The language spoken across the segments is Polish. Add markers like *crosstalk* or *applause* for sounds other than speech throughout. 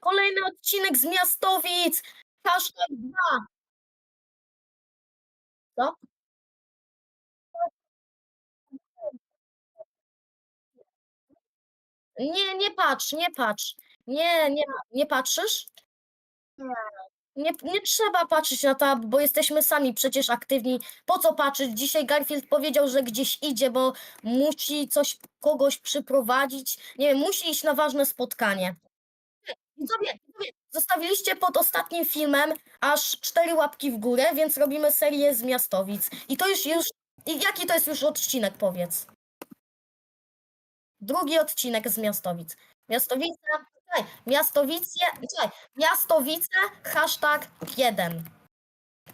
kolejny odcinek z Miastowic. Hashtag 2. Co? Nie, nie patrz, nie patrz. Nie, nie, nie patrzysz? Nie, nie trzeba patrzeć na tab, bo jesteśmy sami przecież aktywni. Po co patrzeć? Dzisiaj Garfield powiedział, że gdzieś idzie, bo musi coś, kogoś przyprowadzić. Nie wiem, musi iść na ważne spotkanie. Widzowie, widzowie, zostawiliście pod ostatnim filmem aż cztery łapki w górę, więc robimy serię z Miastowic. I to już już, i jaki to jest już odcinek, powiedz? Drugi odcinek z Miastowic. Miastowice, czekaj, Miastowice, czekaj, Miastowice, hashtag 1.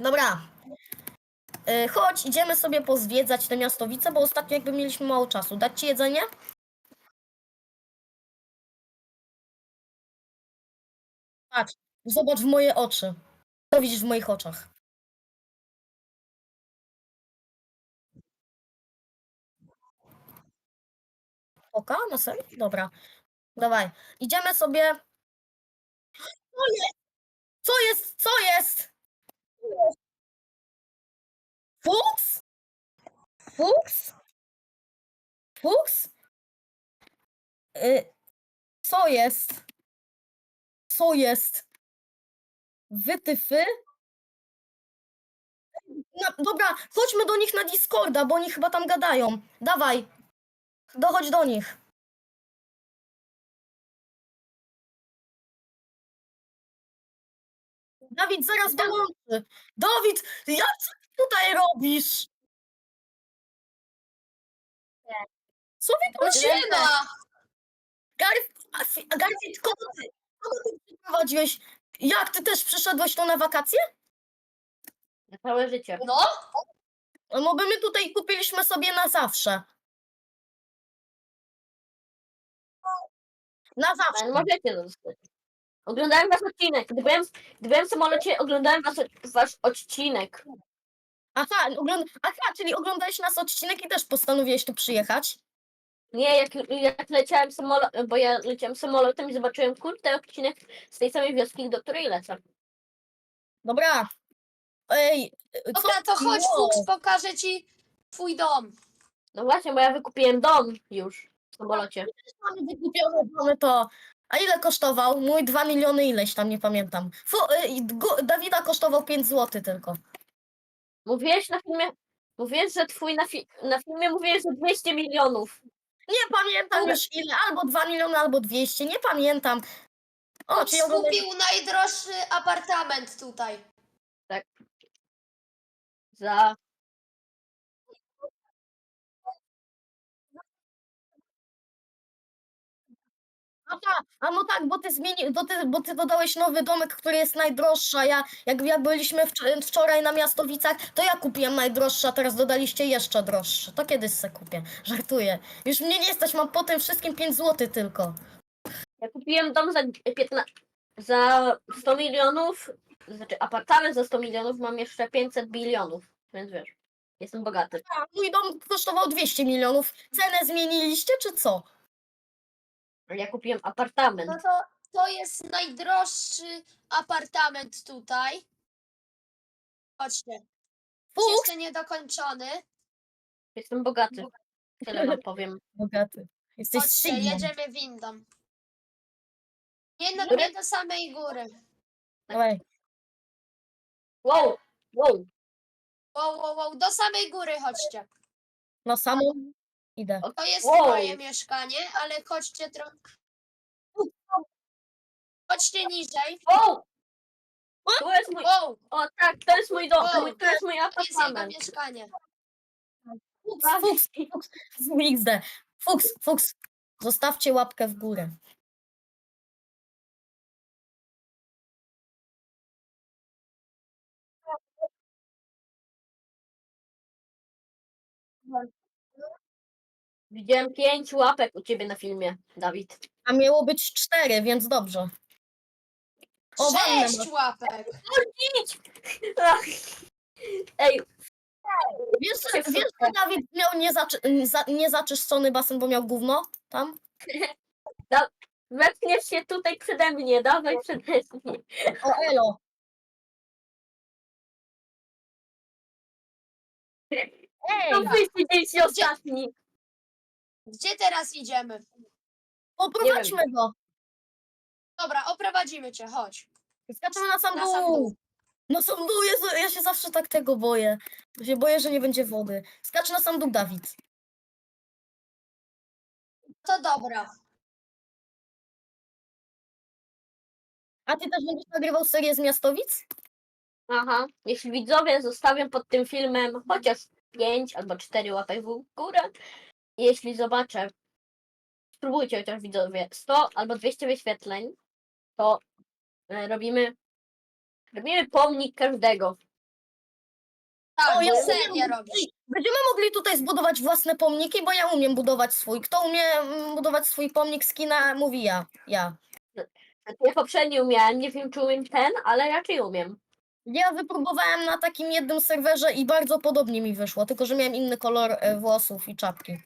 Dobra. Y, chodź, idziemy sobie pozwiedzać te Miastowice, bo ostatnio jakby mieliśmy mało czasu. Dać ci jedzenie? Patrz, zobacz w moje oczy. Co widzisz w moich oczach? Oka? Na serio? Dobra. Dawaj. Idziemy sobie. Co jest? Co jest? Co jest? Fuks? Fuks? Fuks? Y, co jest? Co jest? Wytyfy? No, dobra, chodźmy do nich na Discorda, bo oni chyba tam gadają. Dawaj. Dochodź do nich. Dawid zaraz dołączy. Dawid, jak co ty tutaj robisz? Co wy tu robicie? Siema! Garf, a fi- a Garfield, kogo Jak, ty też przyszedłeś tu na wakacje? Na całe życie. No, No bo my tutaj kupiliśmy sobie na zawsze. Na Ale zawsze. możecie zostać. Oglądałem wasz odcinek. Gdy byłem, gdy byłem w samolocie, oglądałem was, wasz odcinek. Aha, ogląd... Aha, czyli oglądałeś nas odcinek i też postanowiłeś tu przyjechać? Nie, jak, jak leciałem samolotem, bo ja leciałem samolotem i zobaczyłem kurde odcinek z tej samej wioski, do której lecę. Dobra. Ej, co? dobra, to chodź. Fuchs, pokażę ci twój dom. No właśnie, bo ja wykupiłem dom już w samolocie. Mamy wykupione domy to. A ile kosztował? Mój 2 miliony ileś tam, nie pamiętam. Fu, y, Gu- Dawida kosztował 5 zł tylko. Mówiłeś na filmie, mówiłeś, że twój na, fi, na filmie mówiłeś, że 200 milionów. Nie pamiętam Ale- już ile, albo 2 miliony, albo 200, nie pamiętam. O, czyli oglądaj... kupił najdroższy apartament tutaj. Za Aha, a no tak, bo ty zmieni, bo ty, bo ty dodałeś nowy domek, który jest najdroższy, a ja, jak, byliśmy wczo- wczoraj na Miastowicach, to ja kupiłem najdroższy, a teraz dodaliście jeszcze droższy. To kiedyś se kupię, żartuję. Już mnie nie stać, mam po tym wszystkim 5 zł tylko. Ja kupiłem dom za 15, za 100 milionów, znaczy apartament za 100 milionów, mam jeszcze 500 bilionów, więc wiesz, jestem bogaty. A mój dom kosztował 200 milionów. Cenę zmieniliście, czy co? Ja kupiłem apartament. No to, to jest najdroższy apartament tutaj. Chodźcie. Jest jeszcze niedokończony. Jestem bogaty. Tyle wam powiem. *laughs* bogaty. Jesteś Chodźcie, Sigmą. jedziemy windą. Nie, no, Góry? nie do samej góry. Dawaj. Wow, wow. Wow, wow, wow, do samej góry chodźcie. Na samą idę. To jest Wow. moje mieszkanie, ale chodźcie trochę. Chodźcie niżej. Wow! Tu jest mój. Wow, O tak, to jest mój dom. Wow. Mój, to jest mój to jest jego apartament. mieszkanie. Fuks, fuks, fuks, XD. Fuks, fuks. Zostawcie łapkę w górę. Widziałem pięć łapek u ciebie na filmie, Dawid. A miało być cztery, więc dobrze. O, wannę Sześć łapek. Ej, Wiesz, że- wiesz, że Dawid miał niezaczy, za- niezaczyszczony basen, bo miał gówno tam? *laughs* Wepniesz się tutaj przede mnie, dawaj przede mnie. O, elo. To Ej, wy siedzieliście ostatni. Gdzie teraz idziemy? poprowadźmy go. Dobra, oprowadzimy cię, chodź. Skaczemy na sam Na sam dół. dół. Na sam dół, Jezu, ja się zawsze tak tego boję. Ja się boję, że nie będzie wody. Skacz na sam dół, Dawid. To dobra. A ty też będziesz nagrywał serię z Miastowic? Aha, jeśli widzowie zostawią pod tym filmem chociaż 5 albo 4 łapek w górę, jeśli zobaczę, spróbujcie chociaż widzowie 100 albo 200 wyświetleń, to e, robimy robimy pomnik każdego. Tak, O, ja bo umiem. serię robisz. Ej, Będziemy mogli tutaj zbudować własne pomniki, bo ja umiem budować swój. Kto umie mm, budować swój pomnik z kina, mówi ja. Ja. Ja poprzednio umiałem, nie wiem czy umiem ten, ale raczej umiem. Ja wypróbowałem na takim jednym serwerze i bardzo podobnie mi wyszło, tylko że miałem inny kolor e, włosów i czapki.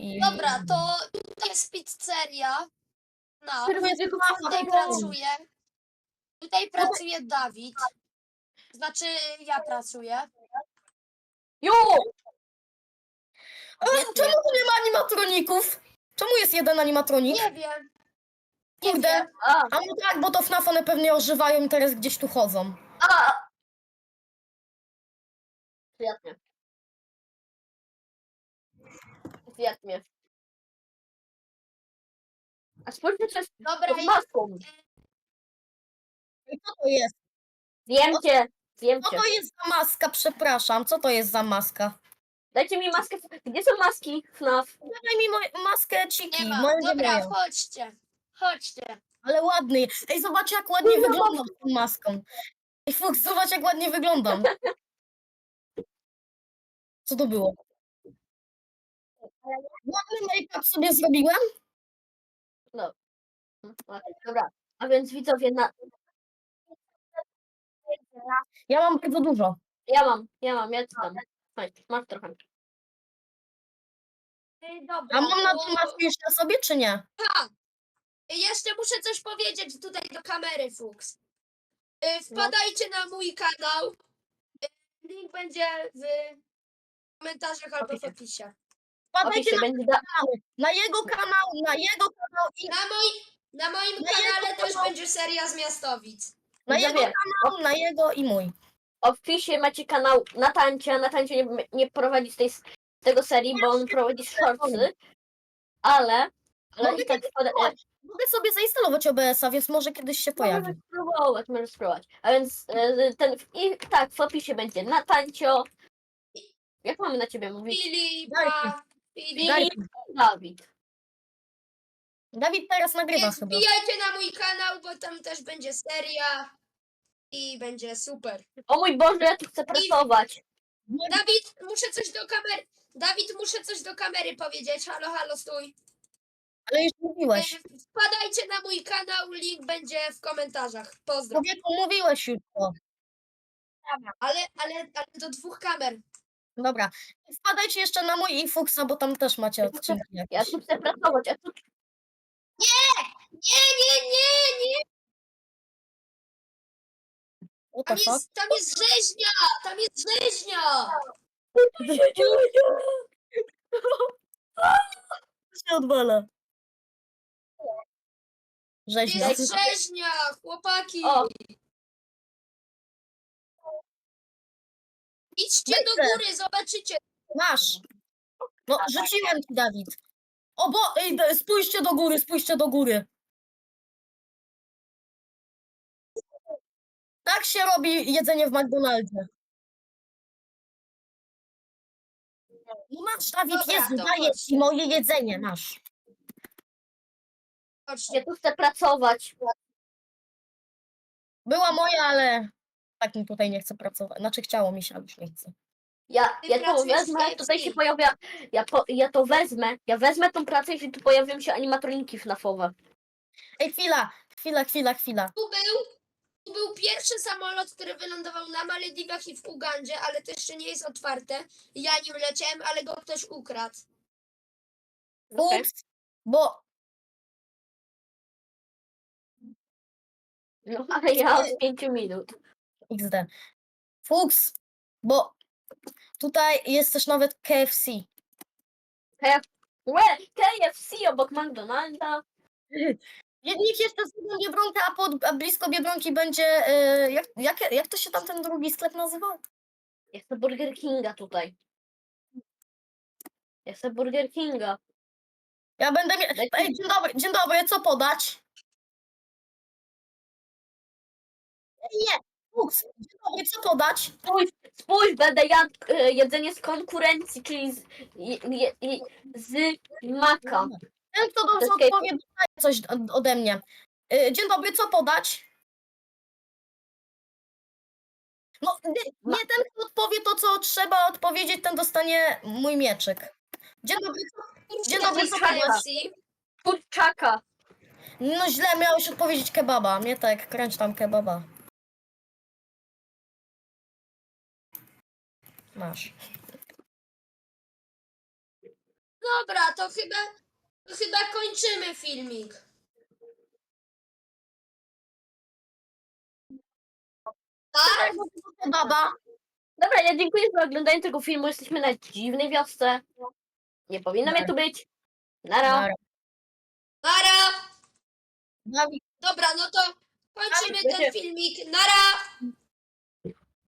I... Dobra, to tutaj jest pizzeria. No, tutaj Dobra. pracuje. Tutaj pracuje Dawid. Znaczy, ja pracuję. Jo! A, Świetnie. czemu tu nie ma animatroników? Czemu jest jeden animatronik? Nie wiem. Nie Kurde. wiem. A, A no tak, bo to FNAF one pewnie ożywają i teraz gdzieś tu chodzą. a! Świetnie. Świetnie. A spójrzcie, jest Dobra, pod ja, maską. I co to jest? Wiemcie, Co to jest za maska? Przepraszam, co to jest za maska? Dajcie mi maskę. Gdzie są maski FNAF? Daj mi maskę ma. nie Dobra, chodźcie. Chodźcie. Ale ładny. Ej, zobacz jak ładnie Kurwa, wyglądam z tą maską. Ej, Fuchs, zobacz jak ładnie wyglądam. *laughs* Co to było? Ładny make-up sobie zrobiłem? Dobra. A więc widzowie, na... Ja mam bardzo dużo. ja mam, ja mam, ja ci dam. Chodź, masz trochę. Ej, Dobra, A mam na to- maskę już na sobie, czy nie? Jeszcze muszę coś powiedzieć tutaj do kamery, Fuchs. Y, Wpadajcie na mój kanał. Y, Link będzie w komentarzach albo w Opisie. opisie. Wpadajcie Opisie na, będzie da... na jego kanał, na jego kanał i Na, moi, na moim Na kanale jego też kanał. będzie seria z Miastowic. na jego Widzowie, kanał, na jego i mój. w opisie macie kanał na tańcie, na tańcie nie, nie prowadzi z tej tego serii, bo on prowadzi shortsy, ale, ale Mogę i tak e. Mogę sobie zainstalować OBS-a, więc może kiedyś się pojawi. Możesz spróbować, możesz spróbować. A więc e, ten, i tak, w opisie będzie na tańcio. Jak mamy na ciebie mówić? Filipa, Filip. Daj, Dawid. Dawid teraz nagrywa Więc chyba. wbijajcie na mój kanał, bo tam też będzie seria. I będzie super. O mój Boże, ja tu chcę pracować. Dawid, muszę coś do kamery. Dawid, muszę coś do kamery powiedzieć. Halo, halo, stój. Ale już mówiłeś. Y, Wpadajcie na mój kanał, link będzie w komentarzach. Pozdro. Człowieku, mówiłeś już to. Ale, ale, ale do dwóch kamer. Dobra. Wpadajcie jeszcze na mój i Fuchsa, bo tam też macie odcinki. Ja tu chcę pracować, a tu Nie, nie, nie, nie. What Tam fuck? jest, tam jest rzeźnia. Tam jest rzeźnia. Co się odwala? To Rzeźnia. jest rzeźnia, chłopaki. O. Idźcie do Lecę. góry, zobaczycie. Masz. No, rzuciłem ci, Dawid. O bo, ej, d- spójrzcie do góry, spójrzcie do góry. Tak się robi jedzenie w McDonaldzie. No masz, Dawid, Dobra, Jezu, to daję ci moje jedzenie, masz. Chodźcie. tu chcę pracować. Była moja, ale tak mi tutaj nie chce pracować. Znaczy chciało mi się, ale już nie chce. Ja, Ty ja to pracujesz w wezmę, tutaj się pojawia, ja, po, ja to wezmę, ja wezmę tą pracę, jeśli tu pojawią się animatroniki FNAF-owe. Ej, chwila, chwila, chwila, chwila. Tu był, tu był pierwszy samolot, który wylądował na Malediwach i w Ugandzie, ale to jeszcze nie jest otwarte. Ja nim leciałem, ale go ktoś ukradł. Okej. Ups, bo No ale ja z 5 minut. XD. Fuks, bo tutaj jest też nawet KFC. Łe, KFC obok McDonalda. *laughs* Niech jeszcze zrobią Biedronkę, a, pod, a blisko Biedronki będzie, e, jak, jak, jak to się tam ten drugi sklep nazywa? Ja chcę Burger Kinga tutaj. Ja chcę Burger Kinga. Ja będę miał... Daj- Ej, dzień dobry, dzień dobry, co podać? Nie, Fuks, dzień dobry, co podać? Spójrz, spójrz, będę jadł e, jedzenie z konkurencji, czyli z, je, je, je, z maka. Ten, kto dobrze odpowie, dostaje coś od- ode mnie. E, Dzień dobry, co podać? No, nie, nie ten, kto odpowie to, co trzeba odpowiedzieć, ten dostanie mój mieczyk. Dzień dobry, co... Dzień dobry, co podać? Kurczaka. No źle, miałeś odpowiedzieć kebaba. Mnie tak, kręć tam kebaba. Masz. Dobra, to chyba, to chyba kończymy filmik. Tak? Kebaba. Dobra, ja dziękuję za oglądanie tego filmu. Jesteśmy na dziwnej wiosce. Nie powinno mnie tu być. Nara. Nara. Dobra, no to kończymy ten filmik. Nara!